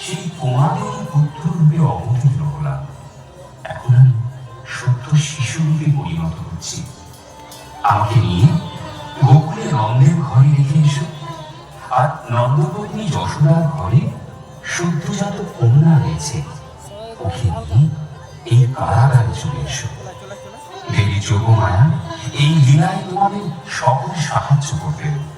সেই তোমাদের পুত্র রূপে অবতীর্ণ হলাম। এখন আমি সত্য শিশু রূপে পরিণত হচ্ছি। আমাকে নিয়ে গোকুলে নন্দের ঘরে রেখে এসো। আর নন্দপত্নী যশোদার ঘরে সদ্যজাত কন্যা রয়েছে। ওকে নিয়ে এই কারাগারে চলে এসো। দেবী যোগমায়া, এই লীলায় তোমাদের সকল সাহায্য করবেন।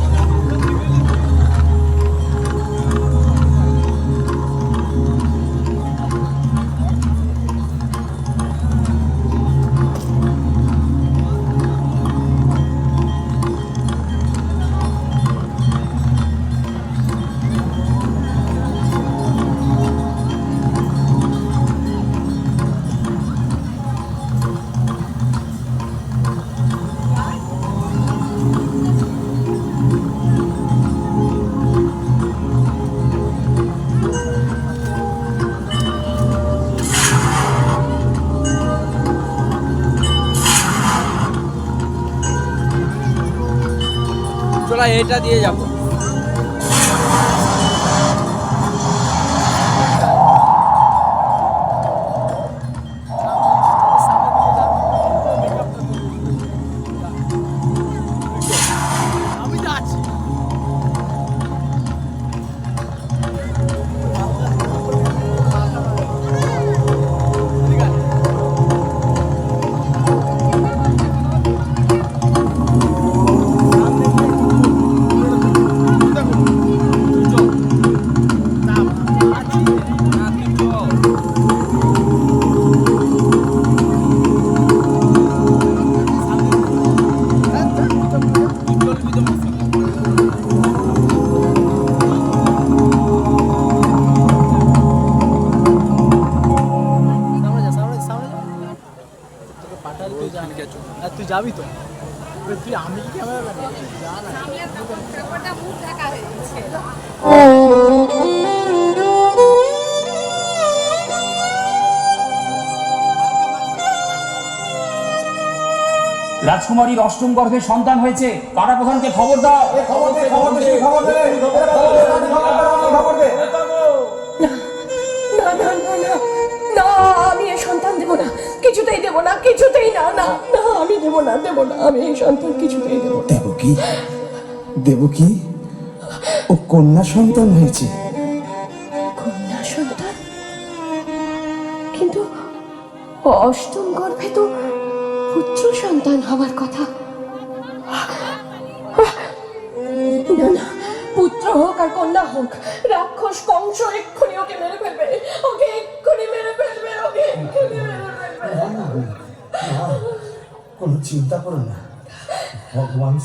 চলো এটা দিয়ে যাব। আর তুই যাবি তো তুই আমি কি ক্যামেরা যা না আমি আর তখন ব্যাপারটা মুখ ঢাকা হয়ে গেছে রাজকুমারীর অষ্টম গর্ভে সন্তান হয়েছে কারা প্রধানকে খবর দাও না না না না দেব না কিছুতেই দেব না কিছুতেই না না না আমি দেব না দেব না আমি এই সন্তান কিছুতেই দেব না। দেবকী দেবকী ও কন্যা সন্তান হয়েছে। কন্যা সন্তান? কিন্তু অষ্টম গর্ভে তো পুত্র সন্তান হওয়ার কথা। না না পুত্র হোক আর কন্যা হোক রাক্ষস কংস এক্ষুনি ওকে মেরে ফেলবে। ওকে কোনো চিন্তা করো না। ভগবান